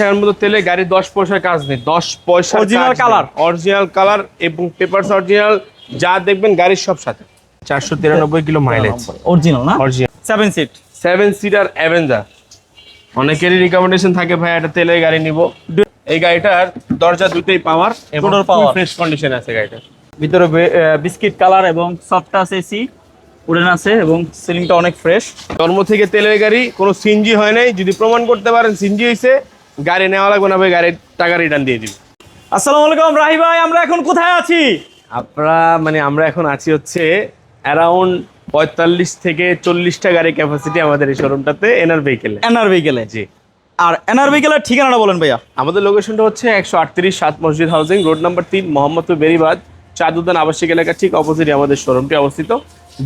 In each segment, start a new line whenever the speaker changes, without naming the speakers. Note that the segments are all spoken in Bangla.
টাকার মতো তেলে গাড়ি দশ পয়সার কাজ নেই দশ পয়সা
Original colour?
অরিজিনাল কালার এবং পেপার অরিজিনাল যা দেখবেন গাড়ির সব সাথে। চারশো তিরানব্বই কিলো মাইলেজ
অরিজিনাল না?
Original
seven seat
seven seater Avenger অনেকেরই রিকমেন্ডেশন থাকে ভাই একটা তেলের গাড়ি নিব। এই গাড়িটার দরজা দুটোই পাওয়ার এবং ফ্রেশ কন্ডিশন আছে গাড়িটার।
ভিতরে বিস্কিট কালার এবং সফট টাচ এসি উডেন আছে এবং সিলিংটা অনেক ফ্রেশ
জন্ম থেকে তেলের গাড়ি কোনো সিনজি হয় নাই। যদি প্রমাণ করতে পারেন সিনজি হয়েছে গাড়ি নেওয়া লাগবে না ভাই গাড়ির টাকা রিটার্ন দিয়ে দিবে।
আসসালামু আলাইকুম রাহি ভাই আমরা এখন কোথায় আছি?
আমরা মানে আমরা এখন আছি হচ্ছে অ্যারাউন্ড পঁয়তাল্লিশ থেকে চল্লিশটা গাড়ি ক্যাপাসিটি আমাদের এই শোরুমটাতে এনার ভেহিকেলে
এনআর ভেহিকেলে
জি।
আর এনআর ভেহিকেলের ঠিকানাটা বলেন ভাইয়া।
আমাদের লোকেশনটা হচ্ছে একশো আটত্রিশ সাত মসজিদ হাউজিং রোড নাম্বার তিন মোহাম্মদপুর বেরিবাদ চাঁদুদ্দান আবাসিক এলাকা ঠিক অপোজিটে আমাদের শোরুমটি অবস্থিত।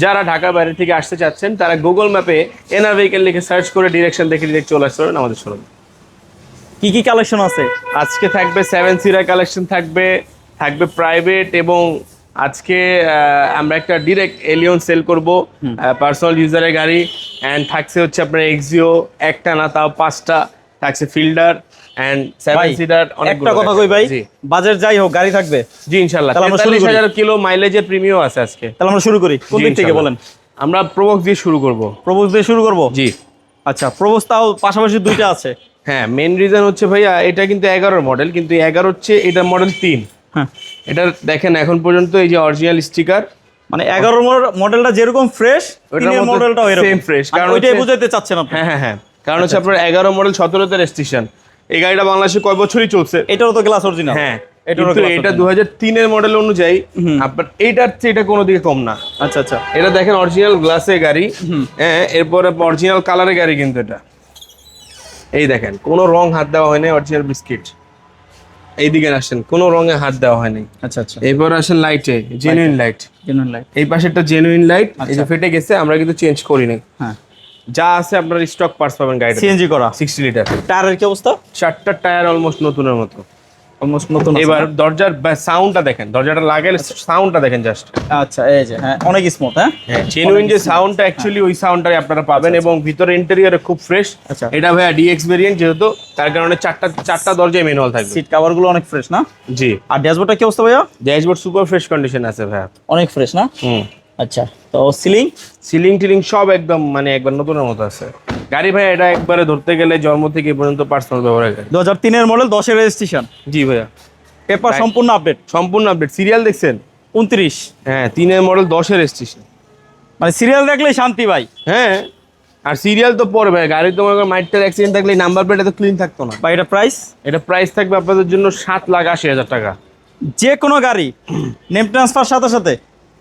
যারা ঢাকার বাইরে থেকে আসতে চাচ্ছেন তারা গুগল ম্যাপে এনআর ভেহিকেল লিখে সার্চ করে ডিরেকশন দেখে ডিরেক্ট চলে আসতে পারেন আমাদের শোরুম
কি কি কালেকশন আছে?
আজকে থাকবে সেভেন সিটার কালেকশন থাকবে থাকবে প্রাইভেট এবং আজকে আমরা একটা ডিরেক্ট এলিয়ন সেল করব পার্সোনাল ইউজারের গাড়ি অ্যান্ড থাকছে হচ্ছে আপনার এক্সিও একটা না তাও পাঁচটা থাকছে ফিল্ডার অ্যান্ড সেভেন সিটার
একটা কথা কই ভাই বাজার যাই হোক গাড়ি থাকবে।
জি
তাহলে আমরা শুরু
তেতাল্লিশ
করি।
হাজার কিলো মাইলেজের প্রিমিয়াম আছে আজকে।
তাহলে আমরা শুরু করি। কোন দিক থেকে বলেন?
আমরা প্রবক্স দিয়ে শুরু করব।
প্রবোজ দিয়ে শুরু করব?
জি।
আচ্ছা প্রবোজ তাও পাশাপাশি দুইটা আছে।
হ্যাঁ মেন রিজন হচ্ছে ভাইয়া এটা কিন্তু এগারোর মডেল কিন্তু এগারো হচ্ছে এটা মডেল তিন।
হ্যাঁ।
এটা দেখেন এখন পর্যন্ত এই যে অরিজিনাল স্টিকার
মানে এগারো মডেলটা যেরকম ফ্রেশ তিনের মডেলটাও এরকম।
same
মানে
কারণ
ওইটাই বুঝাইতে চাচ্ছেন আপনি।
হ্যাঁ হ্যাঁ হ্যাঁ। কারণ হচ্ছে আপনার এগারো মডেল সতেরোতে রেজিস্ট্রেশন এই গাড়িটা বাংলাদেশে কয় বছরই চলছে?
এটারও তো গ্লাস অরিজিনাল
হ্যাঁ কিন্তু এটা। দু হাজার তিনের মডেল অনুযায়ী আপনার এইটার চেয়ে এটা কোনো দিকে কম না।
আচ্ছা আচ্ছা।
এটা দেখেন অরিজিনাল গ্লাসের গাড়ি। হ্যাঁ এরপরে অরিজিনাল কালারের গাড়ি কিন্তু এটা। এই দেখেন কোনো রং হাত দেওয়া হয়নি অরিজিনাল বিস্কিট এইদিকে আসেন কোনো রঙে হাত দেওয়া হয়নি
আচ্ছা আচ্ছা।
এরপর আসেন লাইটে জেনুইন লাইট
জেনুইন লাইট
এই পাশে একটা জেনুইন লাইট এই যে ফেটে গেছে আমরা কিন্তু চেঞ্জ করি নাই।
হ্যাঁ।
যা আছে আপনার স্টক পার্টস পাবেন গাড়ি
সিএনজি করা।
সিক্সটি লিটার
টায়ারের কি অবস্থা?
চারটা টায়ার অলমোস্ট নতুনের মতো।
অলমোস্ট নতুন
এবার? দরজার সাউন্ডটা দেখেন। দরজাটা লাগালে সাউন্ডটা দেখেন জাস্ট
আচ্ছা এই যে হ্যাঁ অনেক স্মুথ হ্যাঁ?
জেনুইন যে সাউন্ডটা অ্যাকচুয়ালি ওই সাউন্ডটাই আপনারা পাবেন এবং ভিতরে ইন্টেরিয়রে খুব ফ্রেশ
আচ্ছা।
এটা ভাইয়া ডিএক্স ভেরিয়েন্ট যেহেতু তার কারণে চারটা চারটা দরজায় ম্যানুয়াল থাকবে।
সিট কভারগুলো অনেক ফ্রেশ না?
জি।
আর ড্যাশবোর্ডটা কি অবস্থা ভাইয়া?
ড্যাশবোর্ড সুপার ফ্রেশ কন্ডিশন আছে ভাইয়া।
অনেক ফ্রেশ না?
হুম।
আচ্ছা তো সিলিং
সিলিং টিলিং সব একদম মানে একবার নতুনের মতো আছে। গাড়ি ভাই এটা একবারে ধরতে গেলে জন্ম থেকে পর্যন্ত পার্সোনাল ব্যবহারের গাড়ি
দু হাজার তিনের মডেল দশের রেজিস্ট্রেশন
জি ভাইয়া।
পেপার সম্পূর্ণ আপডেট
সম্পূর্ণ আপডেট সিরিয়াল দেখছেন?
উনত্রিশ।
হ্যাঁ তিনের মডেল দশের স্টেশন
মানে সিরিয়াল দেখলেই শান্তি ভাই।
হ্যাঁ আর সিরিয়াল তো পরে ভাই গাড়ি তোমার মাইটটার অ্যাক্সিডেন্ট থাকলে নাম্বার প্লেট এত ক্লিন থাকতো না।
বা এটা প্রাইস
এটা প্রাইস থাকবে আপনাদের জন্য সাত লাখ আশি হাজার টাকা।
যে কোনো গাড়ি নেম ট্রান্সফার সাথে সাথে?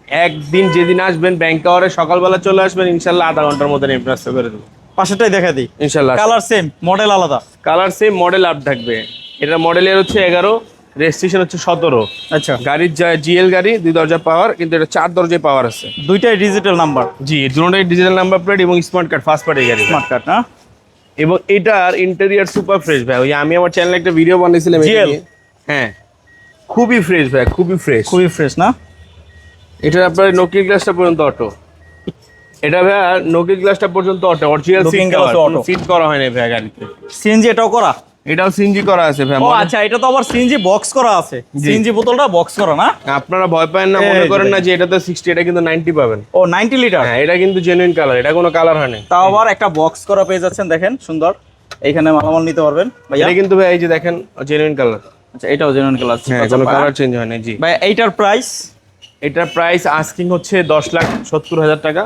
একদিন যেদিন আসবেন ব্যাংক সকালবেলা চলে আসবেন ইনশাল্লাহ আধা ঘণ্টার মধ্যে নেম ট্রান্সফার করে দেবো।
পাশেরটাই দেখা দিই।
ইনশাল্লাহ।
কালার সেম মডেল আলাদা।
কালার সেম মডেল আপ থাকবে। এটা মডেলের হচ্ছে এগারো রেজিস্ট্রেশন হচ্ছে সতেরো।
আচ্ছা।
গাড়ির যা জিএল গাড়ি দুই দরজা পাওয়ার কিন্তু এটা চার দরজায় পাওয়ার আছে।
দুইটাই ডিজিটাল নাম্বার
জি দুটোটাই ডিজিটাল নাম্বার প্লেট এবং স্মার্ট কার্ড ফার্স্ট পার্টি গাড়ি
স্মার্ট কার্ড না
এবং এটার ইন্টেরিয়ার সুপার ফ্রেশ ভাই। ওই আমি আমার চ্যানেলে একটা ভিডিও বানিয়েছিলাম এটা? হ্যাঁ। খুবই ফ্রেশ ভাই খুবই ফ্রেশ
খুবই ফ্রেশ না?
এটার আপনার নোকির গ্লাসটা পর্যন্ত অটো এটা ভাই নোকির গ্লাসটা পর্যন্ত auto original
Looking
seat
glass
করা করা ভাই গাড়িতে।
সিএনজি এটাও করা?
এটাও সিনজি করা আছে ভাই
ও আচ্ছা এটা তো আবার সিএনজি বক্স করা আছে। সিএনজি বোতলটা বক্স করা না?
আপনারা ভয় পাবেন না মনে করেন না যে এটা তো সিক্সটি এটা কিন্তু নাইনটি পাবেন।
ও নাইনটি লিটার
হ্যাঁ এটা কিন্তু জেনুইন কালার এটা কোনো কালার হয় না
তাও আবার একটা বক্স করা পেয়ে যাচ্ছেন দেখেন সুন্দর। এইখানে মালামাল নিতে পারবেন ভাইয়া।
এটা কিন্তু ভাই এই যে দেখেন জেনুইন কালার
আচ্ছা এটাও জেনুইন কালার
হ্যাঁ কোনো কালার চেঞ্জ হয় না জি।
ভাই এইটার প্রাইস
এটার প্রাইস আস্কিং হচ্ছে দশ লাখ সত্তর হাজার টাকা।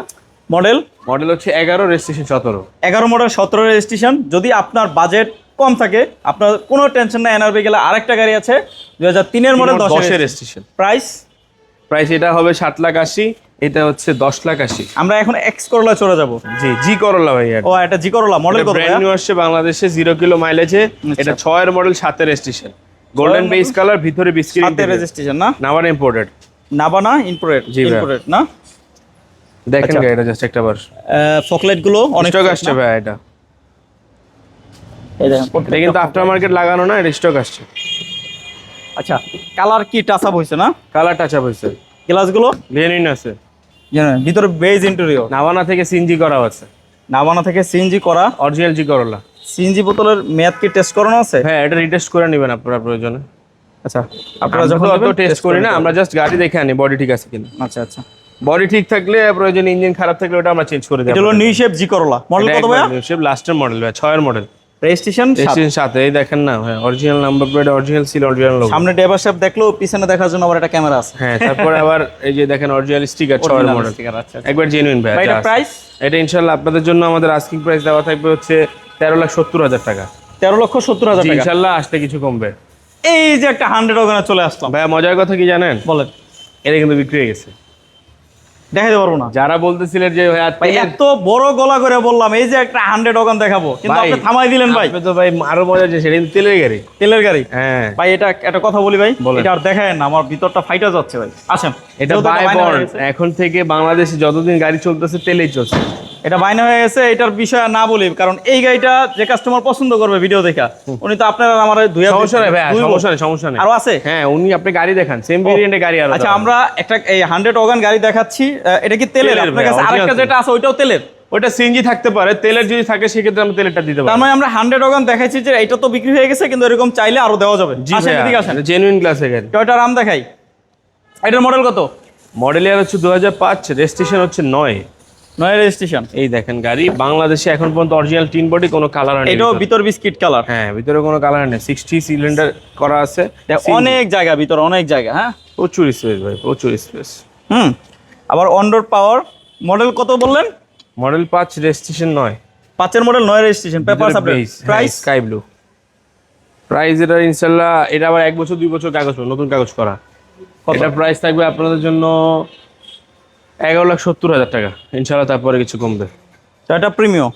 মডেল?
মডেল হচ্ছে এগারো রেজিস্ট্রেশন সতেরো।
এগারো মডেল সতেরো রেজিস্ট্রেশন। যদি আপনার বাজেট কম থাকে আপনার কোনো টেনশন নাই এনআরবি গেলে আরেকটা গাড়ি আছে দুই হাজার তিনের মডেল
দশের রেজিস্ট্রেশন।
প্রাইস
প্রাইস এটা হবে সাত লাখ আশি এটা হচ্ছে দশ লাখ আশি।
আমরা এখন এক্স করলা চলে যাব।
জি জি করলা ভাই
ও এটা জি করলা মডেল
ব্র্যান্ড নিউ আসছে বাংলাদেশে জিরো কিলো মাইলেজে এটা ছয়ের মডেল সাতের রেজিস্ট্রেশন। গোল্ডেন বেস কালার ভিতরে বিস্কিট
রেজিস্ট্রেশন না?
নাবার ইম্পোর্টেড
নাবানা ইনপোর্টেড
জি ভাইয়া।
ইনপোর্টেড না?
দেখেন
আচ্ছা।
গাড়িটা জাস্ট একটা বার।
ফকলেটগুলো অনেক
স্টক আসছে ভাই এটা।
এই দেখেন
এটা কিন্তু আফটার মার্কেট লাগানো না এটা স্টক আসছে।
আচ্ছা কালার কি টাচ আপ হয়েছে না?
কালার টাচ আপ হয়েছে
গ্লাসগুলো
জেনুইন আছে।
জানেন ভিতরে বেজ ইন্টেরিয়র
নাভানা থেকে সিনজি করা আছে।
নাবানা থেকে সিএনজি করা।
অরিজিনাল জি করলা
সিএনজি বোতলের মেয়াদ কি টেস্ট করানো আছে?
হ্যাঁ এটা রিটেস্ট করে নেবেন আপনারা প্রয়োজনে।
আচ্ছা আপনারা
যখন টেস্ট করি না আমরা জাস্ট গাড়ি দেখে আনি বডি ঠিক আছে কিনা।
আচ্ছা আচ্ছা।
বডি ঠিক থাকলে প্রয়োজন ইঞ্জিন খারাপ থাকলে ওটা আমরা চেঞ্জ করে দিই
এটা হলো নিউ শেপ জি করলা মডেল কত ভাইয়া?
লাস্টের মডেল ভাই ছয়ের মডেল
রেজিস্ট্রেশন
এসির সাথে এই দেখেন না ভাই original number plate original seal original logo
সামনে ড্রাইভার সাহেব দেখল পিছনে দেখার জন্য আবার একটা ক্যামেরা আছে।
হ্যাঁ তারপর আবার এই যে দেখেন অরিজিনাল স্টিকার ছয়ের
Original
মডেল
আচ্ছা, আচ্ছা।
একবার জেনুইন ভাই
ভাই, এটা প্রাইস
এটা ইনশাল্লাহ আপনাদের জন্য আমাদের আস্কিং প্রাইস দেওয়া থাকবে হচ্ছে তেরো লাখ সত্তর হাজার টাকা।
তেরো লক্ষ সত্তর হাজার টাকা।
ইনশাল্লাহ আসতে কিছু কমবে।
এই যে একটা হান্ড্রেড ওখানে চলে আসলাম।
ভাইয়া মজার কথা কি জানেন?
বলেন।
এটা কিন্তু বিক্রি হয়ে গেছে।
দেখাতে পারব না।
যারা বলতেছিলেন যে ভাই
এত বড় গলা করে বললাম এই যে একটা হান্ড্রেড ওখান দেখাবো কিন্তু আপনি থামাই দিলেন ভাই।
তো ভাই আরও মজা যে সেদিন তেলের গাড়ি।
তেলের গাড়ি?
হ্যাঁ।
ভাই এটা একটা কথা বলি ভাই এটা আর দেখায় না আমার ভিতরটা ফাইটা যাচ্ছে ভাই। আসেন।
এটা বাই বন্ড এখন থেকে বাংলাদেশে যতদিন গাড়ি চলতেছে তেলেই চলছে।
এটা বাইনা হয়ে গেছে এটার বিষয় না বলি কারণ এই গাড়িটা যে কাস্টমার পছন্দ করবে ভিডিও দেখা উনি তো আপনারা আমার দুই
সমস্যা নেই ভাই সমস্যা নেই সমস্যা নেই।
আরও আছে?
হ্যাঁ উনি আপনি গাড়ি দেখান সেম গাড়ি আর
আচ্ছা আমরা একটা এই হান্ড্রেড ওগান গাড়ি দেখাচ্ছি এটা কি তেলের? আপনার কাছে আরেকটা যেটা আছে ওইটাও তেলের?
ওটা সিএনজি থাকতে পারে তেলের যদি থাকে সেক্ষেত্রে আমরা তেলেরটা দিতে
তার
পারি
মানে আমরা হান্ড্রেড ওগান দেখাইছি যে এটা তো বিক্রি হয়ে গেছে কিন্তু এরকম চাইলে আরও দেওয়া যাবে।
জেনুইন গ্লাসের গাড়ি।
টয়টা রাম দেখাই। এটার মডেল কত?
মডেল ইয়ার হচ্ছে দু হাজার পাঁচ রেজিস্ট্রেশন হচ্ছে নয়।
নয় রেজিস্ট্রেশন
এই দেখেন গাড়ি বাংলাদেশে এখন পর্যন্ত অরিজিনাল টিন বডি কোনো কালার নেই
এটাও
ভিতর
বিস্কিট কালার
হ্যাঁ ভিতরে কোনো কালার নেই। সিক্সটি সিলিন্ডার করা আছে।
অনেক জায়গা ভিতর অনেক জায়গা হ্যাঁ?
প্রচুর স্পেস ভাই প্রচুর স্পেস
হুম আবার অনডোর পাওয়ার মডেল কত বললেন?
মডেল পাঁচ রেজিস্ট্রেশন নয়।
পাঁচের মডেল নয় registration paper
price
price
sky blue price এটা ইনশাল্লাহ এটা আবার এক বছর দুই বছর কাগজ নতুন কাগজ করা? এটা প্রাইস থাকবে আপনাদের জন্য এগারো লাখ সত্তর হাজার টাকা। ইনশাল্লাহ তারপরে কিছু কমবে।
এটা প্রিমিয়াম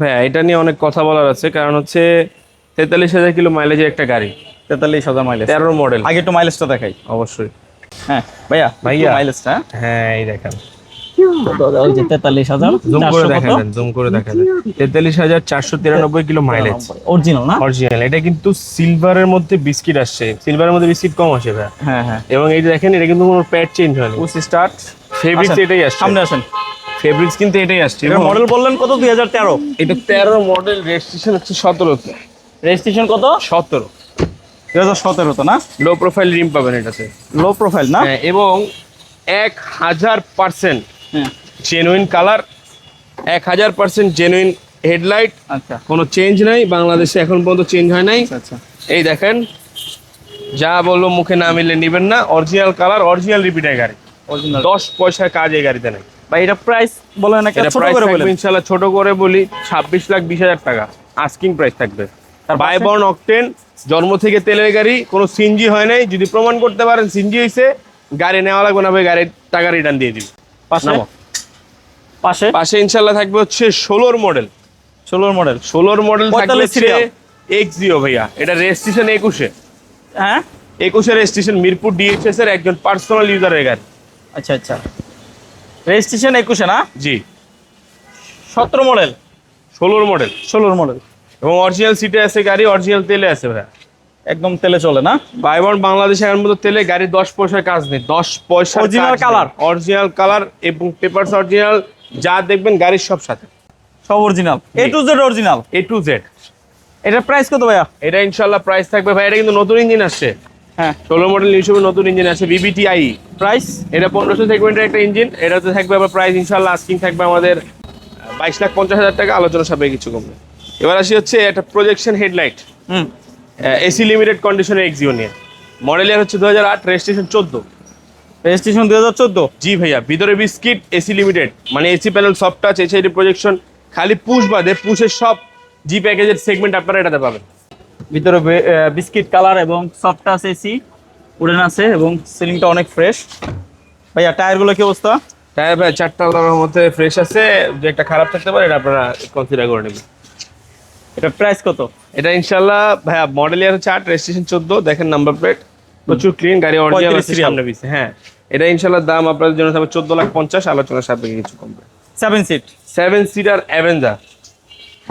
ভাইয়া এটা নিয়ে অনেক কথা বলার আছে কারণ হচ্ছে তেতাল্লিশ হাজার কিলো মাইলেজের একটা গাড়ি।
তেতাল্লিশ হাজার মাইলেজ
তেরো মডেল
আগে একটু মাইলেজটা দেখাই।
অবশ্যই।
হ্যাঁ ভাইয়া
ভাইয়া।
মাইলেজটা
হ্যাঁ এই দেখেন।
ওই যে তেতাল্লিশ হাজার
জুম করে দেখা দেন জুম করে দেখা দেন তেতাল্লিশ হাজার চারশো তিরানব্বই কিলো মাইলেজ
অরিজিনাল না?
অরিজিনাল এটা কিন্তু সিলভারের মধ্যে বিস্কিট আসছে। সিলভারের মধ্যে বিস্কিট কম আসে ভাই।
হ্যাঁ হ্যাঁ।
এবং এই যে দেখেন এটা কিন্তু কোনো প্যাড চেঞ্জ হয়নি।
পুসি স্টার্ট
ফেব্রিক্স এটাই আসছে।
সামনে আসেন।
ফেব্রিক্স কিন্তু এটাই আসছে।
মডেল বললেন কত? দুই হাজার তেরো।
এটা তেরো মডেল রেজিস্ট্রেশন হচ্ছে সতেরো।
রেজিস্ট্রেশন কত?
সতেরো।
দুই হাজার সতেরো তো না?
লো প্রোফাইল রিম পাবেন এটাতে।
লো প্রোফাইল না?
হ্যাঁ এবং এক হাজার পার্সেন্ট জেনুইন কালার এক হাজার পার্সেন্ট জেনুইন হেডলাইট
আচ্ছা।
কোনো চেঞ্জ নাই বাংলাদেশে এখন পর্যন্ত চেঞ্জ হয় নাই।
আচ্ছা
এই দেখেন যা বলল মুখে না মিললে নেবেন না অরিজিনাল কালার অরিজিনাল রিপিটের গাড়ি।
অরিজিনাল
দশ পয়সার কাজ এই গাড়িতে নেই।
ভাই এটা প্রাইস ছোট করে
ইনশাল্লাহ ছোট করে বলি ছাব্বিশ লাখ বিশ হাজার টাকা। আস্কিং প্রাইস থাকবে। অকটেন জন্ম থেকে তেলের গাড়ি কোনো সিনজি হয় নাই। যদি প্রমাণ করতে পারেন সিনজি হয়েছে গাড়ি নেওয়া লাগবে না ভাই গাড়ির টাকা রিটার্ন দিয়ে দিবি।
পাশে। পাশে?
পাশে ইনশাল্লাহ থাকবে হচ্ছে ষোলোর মডেল
ষোলোর মডেল
ষোলোর মডেল থাকবে
45
হচ্ছে এক্স জিও ভাইয়া। এটা রেজিস্ট্রেশন একুশে।
হ্যাঁ?
একুশে রেজিস্ট্রেশন মিরপুর ডিএইচএস এর একজন পার্সোনাল ইউজারের গাড়ি।
আচ্ছা আচ্ছা। রেজিস্ট্রেশন একুশে না?
জি।
সতেরো মডেল
ষোলোর মডেল
ষোলোর মডেল
এবং অরিজিনাল সিটে আছে গাড়ি অরিজিনাল তেলে আছে ভাইয়া।
একদম তেলে চলে না?
বাইবন বাংলাদেশে এখন মতো তেলে গাড়ি দশ পয়সার কাজ নেই দশ পয়সা
অরিজিনাল কালার
অরিজিনাল কালার এবং পেপারস অরিজিনাল যা দেখবেন গাড়ির সব সাথে।
সব original A to Z original
A to Z
এটা প্রাইস কত ভাইয়া?
এটা ইনশাল্লাহ প্রাইস থাকবে ভাই এটা কিন্তু নতুন ইঞ্জিন আসছে।
হ্যাঁ।
ষোলো মডেল হিসেবে নতুন ইঞ্জিন আছে বিবিটি আই
প্রাইস
এটা পনেরোশো সেগমেন্টের একটা ইঞ্জিন এটাতে থাকবে আবার প্রাইস ইনশাল্লাহ আস্কিং থাকবে আমাদের বাইশ লাখ পঞ্চাশ হাজার টাকা আলোচনা সাপেক্ষে কিছু কমবে। এবার আসি হচ্ছে একটা প্রজেকশন হেডলাইট
হুম।
এসি লিমিটেড কন্ডিশনের এক্সিও নিয়ে। মডেল ইয়ার হচ্ছে দু হাজার আট রেজিস্ট্রেশন চোদ্দ।
রেজিস্ট্রেশন দু হাজার চোদ্দ?
জি ভাইয়া ভিতরে বিস্কিট এসি লিমিটেড মানে AC panel soft touch HID projection খালি পুশ বাদে পুশের সব জি প্যাকেজের সেগমেন্ট আপনারা এটাতে পাবেন।
ভিতরে বিস্কিট কালার এবং সফট টাচ এসি উডেন আছে এবং সিলিংটা অনেক ফ্রেশ ভাইয়া টায়ারগুলো কি অবস্থা?
টায়ার ভাই চারটা আলাদার মধ্যে ফ্রেশ আছে। যে একটা খারাপ থাকতে পারে এটা আপনারা কনসিডার করে নেবেন।
এটা প্রাইস কত?
এটা ইনশাল্লাহ ভাইয়া মডেল ইয়ার হচ্ছে আট রেজিস্ট্রেশন চোদ্দ দেখেন নাম্বার প্লেট প্রচুর ক্লিন গাড়ি অরিজিনাল
35
আছে সামনে পিছে হ্যাঁ। এটা ইনশাল্লাহ দাম আপনাদের জন্য থাকবে চোদ্দ লাখ পঞ্চাশ আলোচনার সাপেক্ষে কিছু কমবে।
Seven seat
seven seater Avenger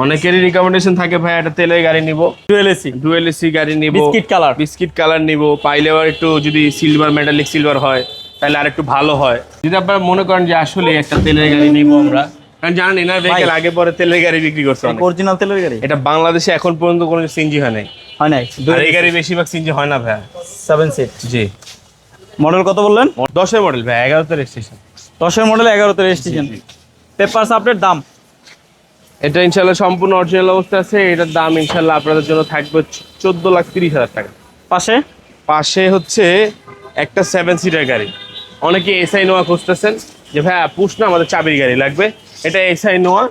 অনেকেরই রিকমেন্ডেশন থাকে ভাই একটা তেলের গাড়ি নিব।
টুয়েল এসি
ডুয়েল এসি গাড়ি নিব।
বিস্কিট কালার
বিস্কিট কালার নিব। পাইলে আবার একটু যদি সিলভার মেটালিক সিলভার হয় তাহলে আর একটু ভালো হয়। যদি আপনারা মনে করেন যে আসলে একটা তেলের গাড়ি নিব আমরা জানেন এনার ভেহিকেল আগে পরে তেলের গাড়ি বিক্রি করছে অনেক।
অরিজিনাল তেলের গাড়ি?
এটা বাংলাদেশে এখন পর্যন্ত কোনো সিনজি হয় নাই।
হয় নাই?
আর এই গাড়ি বেশিরভাগ সিনজি হয় না ভাইয়া।
সেভেন সিট
জি।
মডেল কত বললেন?
দশের মডেল ভাই এগারোতে রেজিস্ট্রেশন
দশের মডেল এগারোতে রেজিস্ট্রেশন পেপারস আপডেট দাম?
এটা ইনশাল্লাহ সম্পূর্ণ অরিজিনাল অবস্থা আছে। এটার দাম ইনশাল্লাহ আপনাদের জন্য থাকবে চোদ্দ লাখ তিরিশ হাজার টাকা।
পাশে?
পাশে হচ্ছে একটা সেভেন সিটার গাড়ি। অনেকে এসআই নোয়া খুঁজতেছেন যে ভাই পুষ না আমাদের চাবির গাড়ি লাগবে। এটা এসআই নোয়া।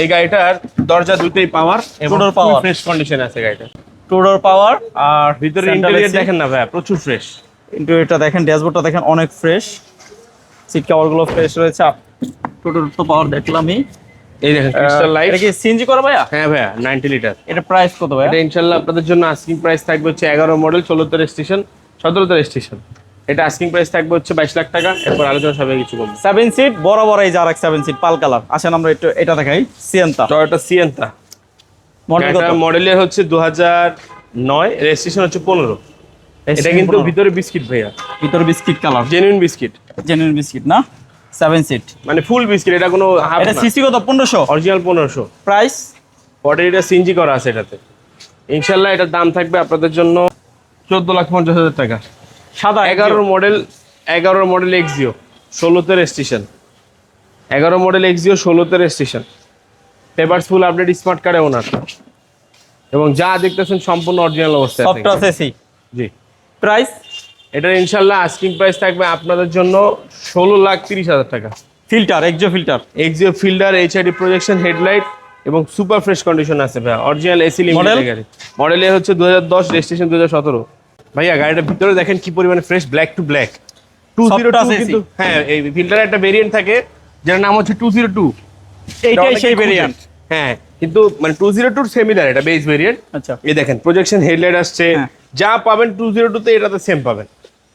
এই গাড়িটার দরজা দুটোই পাওয়ার এবং
power।
ফ্রেশ কন্ডিশন আছে গাড়িটা।
টুডোর পাওয়ার আর
ভিতরে ইন্টেরিয়র দেখেন না ভাই প্রচুর ফ্রেশ
ইন্টেরিয়রটা দেখেন ড্যাশবোর্ডটা দেখেন অনেক ফ্রেশ সিট কভারগুলো ফ্রেশ রয়েছে। টু ডোর তো পাওয়ার দেখলামই।
এই দেখেন ক্রিস্টাল লাইট
এটা কি সিএনজি করা ভাইয়া?
হ্যাঁ ভাইয়া নাইনটি লিটার
এটা প্রাইস কত ভাইয়া?
এটা ইনশাল্লাহ আপনাদের জন্য আস্কিং প্রাইস থাকবে হচ্ছে এগারো মডেল ষোলোতে রেজিস্ট্রেশন সতেরোতে রেজিস্ট্রেশন এটা আস্কিং প্রাইস থাকবে হচ্ছে বাইশ লাখ টাকা এরপর আলোচনা সবাই কিছু বলব।
সেভেন সিট বড় বড় এই যে আরেক সেভেন সিট পাল কালার। আসেন আমরা একটু এটা দেখাই সিয়েন্তা
টয়োটা সিয়েন্তা
মডেল
মডেলের হচ্ছে দু হাজার নয় রেজিস্ট্রেশন হচ্ছে পনেরো। এটা কিন্তু ভিতরে বিস্কিট ভাইয়া।
ভিতরে biscuit colour.
Genuine biscuit.
Genuine biscuit না? সেভেন সিট
মানে ফুল বিস্কিট এটা কোনো
এটা সিসি কত? পনেরোশো?
অরিজিনাল পনেরোশো।
প্রাইস
পরে এটা সিনজি করা আছে এটাতে। ইনশাল্লাহ এটার দাম থাকবে আপনাদের জন্য চোদ্দ লাখ পঞ্চাশ হাজার টাকা।
সাদা
এগারোর মডেল এগারোর মডেল এক্সিও ষোলোতে রেজিস্ট্রেশন এগারো মডেল এক্সিও ষোলোতে registration papers full update smart কার্ডে ওনার এবং যা দেখতেছেন সম্পূর্ণ অরিজিনাল অবস্থায় আছে।
সফট এসি
জি।
প্রাইস
এটার ইনশাল্লাহ আস্কিং প্রাইস থাকবে আপনাদের জন্য ষোলো লাখ তিরিশ হাজার টাকা।
Filter Axio filter
Axio Fielder HID projection headlight এবং সুপার ফ্রেশ কন্ডিশন আছে ভাই অরিজিনাল এসি? লিমিটেড গাড়ি। মডেলের হচ্ছে দু হাজার দশ রেজিস্ট্রেশন দু হাজার সতেরো। ভাইয়া গাড়িটার ভিতরে দেখেন কি পরিমাণে fresh black two black two zero
AC
কিন্তু হ্যাঁ এই ফিল্টারের একটা ভেরিয়েন্ট থাকে যার নাম হচ্ছে টু জিরো টু
এইটাই সেই ভেরিয়েন্ট
হ্যাঁ কিন্তু মানে টু জিরো টু সেমিলার এটা বেস ভেরিয়েন্ট
আচ্ছা।
এই দেখেন প্রজেকশন হেডলাইট আসছে।
হ্যাঁ।
যা পাবেন টু জিরো টুতে এটাতে সেম পাবেন।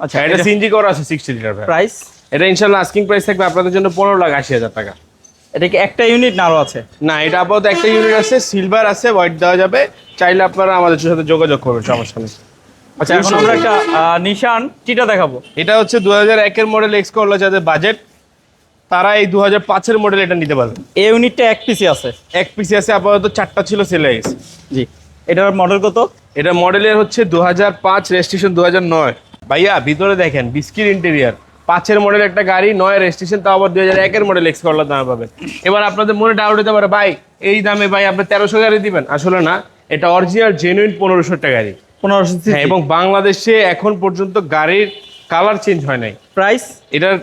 আচ্ছা
হ্যাঁ এটা সিএনজি করা আছে সিক্সটি লিটার
প্রাইস
এটা ইনশাল্লাহ আস্কিং প্রাইস থাকবে আপনাদের জন্য পনেরো লাখ আশি হাজার টাকা।
এটা কি একটা ইউনিট না আছে?
না এটা আপাতত একটা ইউনিট আছে সিলভার আছে হোয়াইট দেওয়া যাবে। চাইলে আপনারা আমাদের সাথে যোগাযোগ করবেন সমস্যা নেই।
আচ্ছা এখন আমরা একটা নিশান টিটা দেখাবো।
এটা হচ্ছে দু হাজার একের মডেল এক্স করল যাদের বাজেট তারা এই দু হাজার পাঁচের মডেল এটা নিতে পারবে।
এই ইউনিটটা এক পিসি আছে।
এক পিসি আছে আপাতত চারটা ছিল সেলে গেছে।
জি। এটার মডেল কত?
এটা মডেলের হচ্ছে দু হাজার পাঁচ রেজিস্ট্রেশন দু হাজার নয়। ভাইয়া ভিতরে দেখেন বিস্কিট ইন্টেরিয়ার পাঁচের মডেল একটা গাড়ি নয় রেজিস্ট্রেশন তাও আবার দুই হাজার একের মডেল এক্স করলার দামে পাবেন এবার আপনাদের মনে ডাউট হতে পারে ভাই এই দামে ভাই আপনি তেরোশো গাড়ি দিবেন? আসলে না এটা অরিজিনাল জেনুইন পনেরোশো টাকা গাড়ি।
পনেরোশো
হ্যাঁ এবং বাংলাদেশে এখন পর্যন্ত গাড়ির কালার চেঞ্জ হয় নাই।
প্রাইস
এটার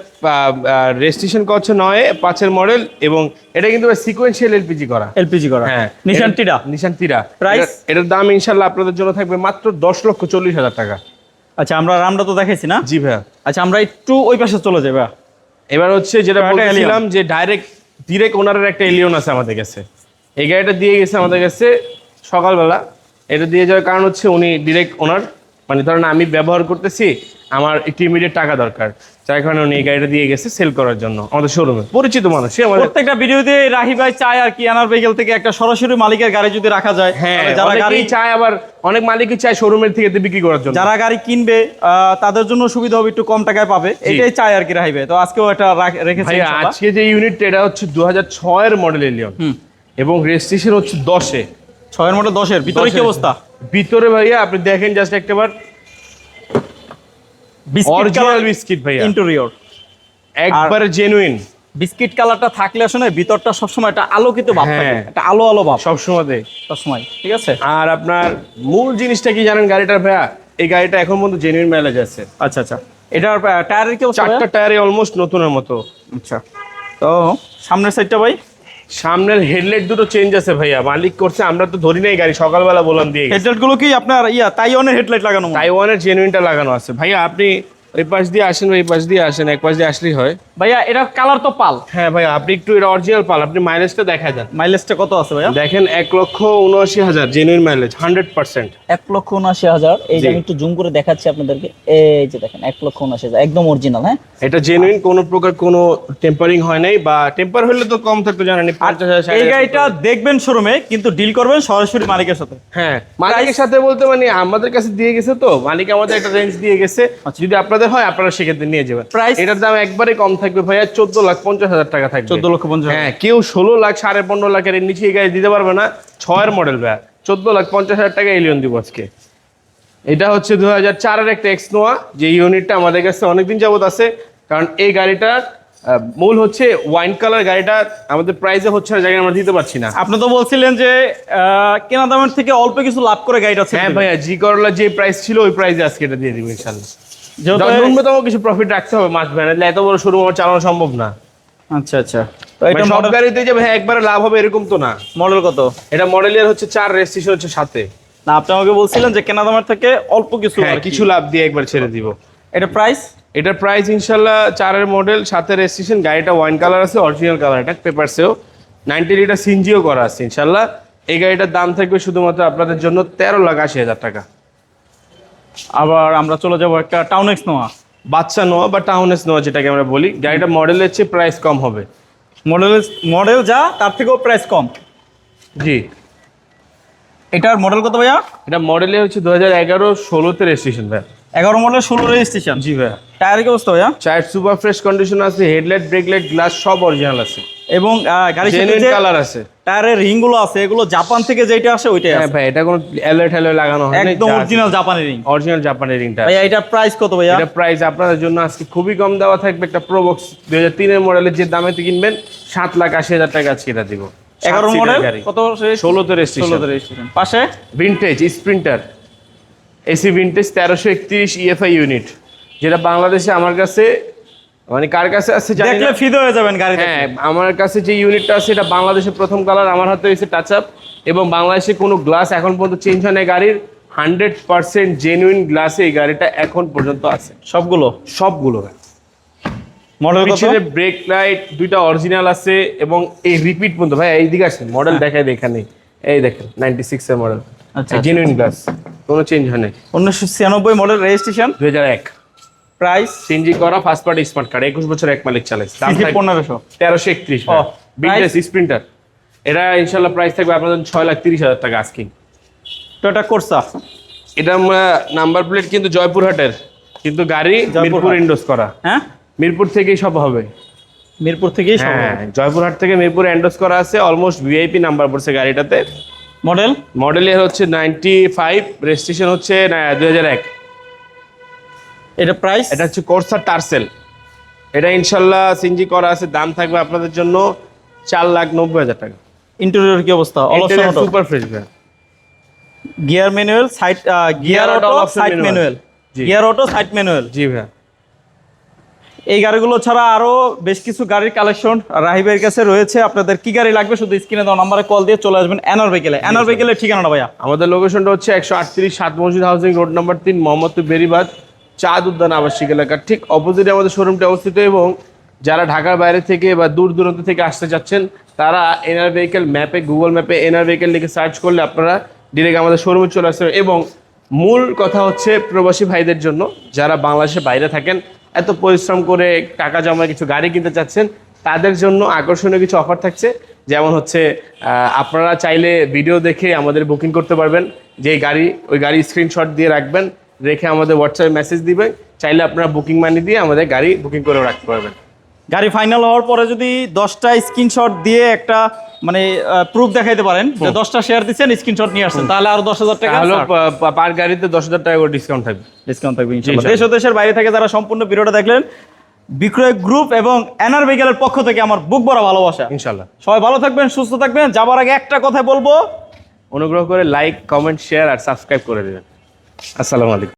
রেজিস্ট্রেশন করছে নয় পাঁচের মডেল এবং এটা কিন্তু সিকোয়েন্সিয়াল এলপিজি করা।
এলপিজি করা।
হ্যাঁ
নিশান টিটা
নিশান টিরা
Price?
এটার- দাম ইনশাল্লাহ আপনাদের জন্য থাকবে মাত্র দশ লক্ষ চল্লিশ হাজার টাকা।
আচ্ছা আমরা রামটা তো দেখেছি না?
জি ভাইয়া।
আচ্ছা আমরা একটু ওই পাশে চলে যাই ভাইয়া।
এবার হচ্ছে যেটা বলছিলাম যে ডাইরেক্ট ডিরেক্ট ওনারের একটা এলিয়ন আছে আমাদের কাছে। এই গাড়িটা দিয়ে গেছে আমাদের কাছে সকালবেলা। এটা দিয়ে যাওয়ার কারণ হচ্ছে উনি ডিরেক্ট ওনার মানে ধরেন আমি ব্যবহার করতেছি আমার একটু ইমিডিয়েট টাকা দরকার। যার কারণে উনি এই গাড়িটা দিয়ে গেছে সেল করার জন্য আমাদের শোরুমে পরিচিত মানুষ সে আমাদের
প্রত্যেকটা ভিডিওতে রাহি ভাই চায় আর কি আনার ভেহিকেল থেকে একটা সরাসরি মালিকের গাড়ি যদি রাখা যায়
হ্যাঁ
যারা গাড়ি
চায় আবার অনেক মালিকই চায় শোরুমের থেকে বিক্রি করার জন্য।
যারা গাড়ি কিনবে আহ, তাদের জন্য সুবিধা হবে একটু কম টাকায় পাবে। এটাই চায় আর কি রাহি ভাই। তো আজকেও এটা রাখ- রেখেছি
আজকে যে ইউনিটটা এটা হচ্ছে দু হাজার ছয়ের মডেল এলিয়ন এবং রেজিস্ট্রেশন হচ্ছে দশে।
ছয়ের মধ্যে দশের ভিতরে কি অবস্থা?
ভিতরে ভাইয়া আপনি দেখেন জাস্ট একটাবার। অরিজিনাল বিস্কিট ভাইয়া।
ইন্টেরিয়র
একবারে জেনুইন
বিস্কিট কালারটা থাকলে আসলে ভিতরটা সবসময় একটা আলোকিত ভাব থাকে
হ্যাঁ।
একটা আলো আলো ভাব।
সবসময়
সবসময় ঠিক আছে?
আর আপনার মূল জিনিসটা কি জানেন গাড়িটার ভাইয়া? এই গাড়িটা এখন পর্যন্ত জেনুইন মাইলেজ আছে।
আচ্ছা আচ্ছা। এটার টায়ারের কি অবস্থা
চারটা টায়ারে অলমোস্ট নতুনের মতো।
আচ্ছা। তো সামনের সাইডটা ভাই?
সামনের হেডলাইট দুটো চেঞ্জ আছে ভাইয়া মালিক করছে আমরা তো ধরি নাই গাড়ি সকালবেলা বললাম দিয়ে।
হেডলাইটগুলো কি আপনার ইয়া তাইওয়ানের হেডলাইট লাগানো?
তাইওয়ানের জেনুইনটা লাগানো আছে ভাইয়া আপনি ওই পাশ দিয়ে আসেন ওই পাশ দিয়ে আসেন এক পাশ দিয়ে আসলেই হয়।
ভাইয়া এটার কালার তো পাল।
হ্যাঁ ভাই আপনি একটু এটা অরিজিনাল পাল আপনি মাইলেজটা দেখা যান
মাইলেজটা কত আছে ভাইয়া?
দেখেন এক লক্ষ উনআশি হাজার জেনুইন মাইলেজ হান্ড্রেড পার্সেন্ট
এক লক্ষ উনআশি হাজার। এই যে আমি একটু জুম করে দেখাচ্ছি আপনাদেরকে। এই যে দেখেন এক লক্ষ উনআশি হাজার একদম অরিজিনাল হ্যাঁ?
এটা জেনুইন কোনো প্রকার কোনো টেম্পারিং হয় নাই বা টেম্পার হলে তো কম থাকতো জানেন পঞ্চাশ হাজার
এই গাড়িটা দেখবেন শোরুমে কিন্তু ডিল করবেন সরাসরি মালিকের সাথে।
হ্যাঁ মালিকের সাথে বলতে মানে আমাদের কাছে দিয়ে গেছে তো মালিক আমাদের একটা রেঞ্জ দিয়ে গেছে। যদি আপনাদের আপনাদের হয় আপনারা সেক্ষেত্রে নিয়ে যাবেন? এটার দাম একবারে কম থাকবে ভাইয়া চোদ্দ লাখ পঞ্চাশ হাজার টাকা থাকবে।
14 লক্ষ 50 হাজার।
হ্যাঁ কেউ ষোলো লাখ সাড়ে পনেরো লাখের নিচে এই গাড়ি দিতে পারবে না। ছয়ের মডেল ভাইয়া চোদ্দ লাখ পঞ্চাশ হাজার টাকা এলিয়ন দিব আজকে। এটা হচ্ছে দু হাজার চারের একটা এক্স নোয়া যে ইউনিটটা আমাদের কাছে অনেকদিন যাবত আছে। কারণ এই গাড়িটার মূল হচ্ছে ওয়াইন কালার গাড়িটা আমাদের প্রাইসে হচ্ছে না জায়গায় আমরা দিতে পারছি না।
আপনি তো বলছিলেন যে আহ, কেনা দামের থেকে অল্প কিছু লাভ করে গাড়িটা
হ্যাঁ ভাইয়া জি করলা যে প্রাইস ছিল ওই প্রাইসে আজকে এটা দিয়ে দিব ইনশাল্লাহ ন্যূনতম কিছু প্রফিট রাখতে হবে মাস ভ্যান এত বড় শোরুম আমার চালানো সম্ভব না।
আচ্ছা আচ্ছা। তো
এটা
এটা
সব গাড়িতে যে ভাই একবারে লাভ হবে এরকম তো না।
মডেল কত?
এটা মডেলের হচ্ছে চার রেজিস্ট্রেশন হচ্ছে সাথে
না আপনি আমাকে বলছিলেন যে কেনা দামের থেকে অল্প কিছু
হ্যাঁ। কিছু লাভ দিয়ে একবার ছেড়ে দিব।
এটা প্রাইস
এটার প্রাইস ইনশাল্লাহ চারের মডেল সাথে রেজিস্ট্রেশন গাড়িটা ওয়াইন কালার আছে অরিজিনাল কালার এটা পেপারসেও নাইনটি লিটার সিনজিও করা আছে ইনশাল্লাহ। এই গাড়িটার দাম থাকবে শুধুমাত্র আপনাদের জন্য তেরো লাখ আশি হাজার টাকা।
আবার আমরা চলে যাব একটা টাউন এক্স নোয়া
বাচ্চা নোয়া বা টাউনেস নোয়া যেটাকে আমরা বলি। গাড়িটা মডেলের চেয়ে প্রাইস কম হবে।
মডেল মডেল যা তার থেকেও প্রাইস কম।
জি।
এটার মডেল কত ভাইয়া?
এটা মডেলে হচ্ছে দু হাজার এগারো ষোলোতে রেজিস্ট্রেশন ভাই।
এগারো মডেল ষোলো রেজিস্ট্রেশন
জি ভাই
টায়ার কি অবস্থা ভাইয়া?
চার সুপার ফ্রেশ কন্ডিশন আছে হেডলাইট ব্রেকলাইট গ্লাস সব অরিজিনাল আছে।
এবং
জেনুইন কালার আছে।
টায়ারের রিংগুলো আছে এগুলো জাপান থেকে যেটা আসে ওইটাই
হ্যাঁ
আছে।
ভাই এটা কোনো অ্যালয় ঠ্যালয় লাগানো হয়
একদম অরিজিনাল জাপানি রিং।
অরিজিনাল রিংটা।
ভাইয়া এটার প্রাইস কত ভাইয়া?
এটা প্রাইস আপনাদের জন্য আজকে খুবই কম দেওয়া থাকবে একটা প্রোবক্স দুই হাজার তিনের মডেলের যে দামেতে কিনবেন সাত লাখ আশি হাজার টাকা আজকে এটা দিব।
এগারো মডেল কত
ষোলোতে রেজিস্ট্রেশন
ষোলোতে রেজিস্ট্রেশন পাশে?
ভিনটেজ স্প্রিন্টার এসি ভিনটেজ তেরোশো একত্রিশ ইএফআই ইউনিট যেটা বাংলাদেশে আমার কাছে মানে কার কাছে আছে জানি
দেখলে
না।
ফিদে হয়ে যাবেন গাড়ি
হ্যাঁ আমার কাছে যে ইউনিটটা আছে এটা বাংলাদেশের প্রথম কালার আমার হাতে হয়েছে টাচ আপ এবং বাংলাদেশে কোনো গ্লাস এখন পর্যন্ত চেঞ্জ হয় না গাড়ির। হান্ড্রেড পার্সেন্ট জেনুইন গ্লাসে এই গাড়িটা এখন পর্যন্ত আছে।
সবগুলো?
সবগুলো
মডেল
পিছনে ব্রেক লাইট দুইটা অরিজিনাল আছে এবং এই রিপিট পর্যন্ত। ভাই এইদিকে আসেন মডেল দেখায় এখানে। এই দেখেন নাইনটি সিক্স এর মডেল
আচ্ছা,
জেনুইন গ্লাস কোনো চেঞ্জ হয় নাই।
উনিশশো ছিয়ানব্বই মডেল রেজিস্ট্রেশন
দুই হাজার এক।
প্রাইস
সিনজি করা ফার্স্ট পার্টি স্মার্ট কার্ড একুশ বছর এক মালিক চালাইছে দাম থাকবে
পনেরোশো।
তেরোশো একত্রিশ
ও,
বিগনেস স্প্রিন্টার এটা ইনশাল্লাহ প্রাইস থাকবে আপনাদের ছয় লাখ তিরিশ হাজার টাকা আজকে
টয়োটা কোর্সা
এটা নাম্বার প্লেট কিন্তু জয়পুরহাটের। কিন্তু গাড়ি। মিরপুর ইন্ডোস করা।
হ্যাঁ?
মিরপুর থেকেই সব হবে।
মিরপুর থেকেই সব
হ্যাঁ জয়পুরহাট থেকে মিরপুর এন্ডোস করা আছে। অলমোস্ট ভিআইপি নাম্বার পড়ছে গাড়িটাতে।
মডেল
মডেল ইয়ার হচ্ছে নাইনটি ফাইভ রেজিস্ট্রেশন হচ্ছে দুই হাজার এক।
এটা প্রাইস
এটা হচ্ছে কোর্সার টার্সেল এটা ইনশাল্লাহ সিনজি করা আছে দাম থাকবে আপনাদের জন্য চার লাখ নব্বই হাজার টাকা।
ইন্টেরিয়র কি অবস্থা?
Super fresh
gear manual side gear auto side manual gear auto side manual
জি। ভাই।
এই গাড়িগুলো ছাড়া আরও বেশ কিছু গাড়ির কালেকশন রাহিবের কাছে রয়েছে। আপনাদের কি গাড়ি লাগবে শুধু স্ক্রিনে দেওয়া নাম্বারে কল দিয়ে চলে আসবেন এনআর ভেহিকেলে এনআর ভেহিকেলের ঠিকানাটা ভাইয়া।
আমাদের লোকেশনটা হচ্ছে একশো আটত্রিশ সাত মসজিদ হাউসিং রোড নাম্বার তিন মোহাম্মদপুর বেরিবাদ চাঁদ উদ্যান আবাসিক এলাকার ঠিক অপোজিটে আমাদের শোরুমটি অবস্থিত এবং যারা ঢাকার বাইরে থেকে বা দূর দূরান্ত থেকে আসতে চাচ্ছেন, তারা এনআর ভেহিকেল ম্যাপে গুগল ম্যাপে এনআর ভেহিকেল লিখে সার্চ করলে আপনারা ডিরেক্ট আমাদের শোরুমে চলে আসতে পারবেন। এবং মূল কথা হচ্ছে প্রবাসী ভাইদের জন্য, যারা বাংলাদেশের বাইরে থাকেন, এত পরিশ্রম করে টাকা জমা কিছু গাড়ি কিনতে চাচ্ছেন, তাদের জন্য আকর্ষণীয় কিছু অফার থাকছে। যেমন হচ্ছে আপনারা চাইলে ভিডিও দেখে আমাদের বুকিং করতে পারবেন। যে গাড়ি, ওই গাড়ি স্ক্রিনশট দিয়ে রাখবেন। রেখে আমাদের হোয়াটসঅ্যাপে মেসেজ দিবেন চাইলে আপনারা বুকিং মানি দিয়ে আমাদের গাড়ি বুকিং করে রাখতে পারবেন।
গাড়ি ফাইনাল হওয়ার পরে যদি দশটা স্ক্রিনশট দিয়ে একটা মানে প্রুফ দেখাইতে পারেন যে দশটা শেয়ার দিচ্ছেন স্ক্রিনশট নিয়ে আসছেন তাহলে আরও দশ হাজার টাকা
তাহলে পার গাড়িতে দশ হাজার টাকা করে ডিসকাউন্ট থাকবে।
ডিসকাউন্ট থাকবে। দেশ ও দেশের বাইরে থেকে যারা সম্পূর্ণ ভিডিওটা দেখলেন বিক্রয় গ্রুপ এবং এনআর ভেহিকেলের পক্ষ থেকে আমার বুক ভরা ভালোবাসা।
ইনশাল্লাহ
সবাই ভালো থাকবেন সুস্থ থাকবেন। যাবার আগে একটা কথা বলব।
অনুগ্রহ করে লাইক কমেন্ট শেয়ার আর সাবস্ক্রাইব করে দেবেন। আসসালামু আলাইকুম।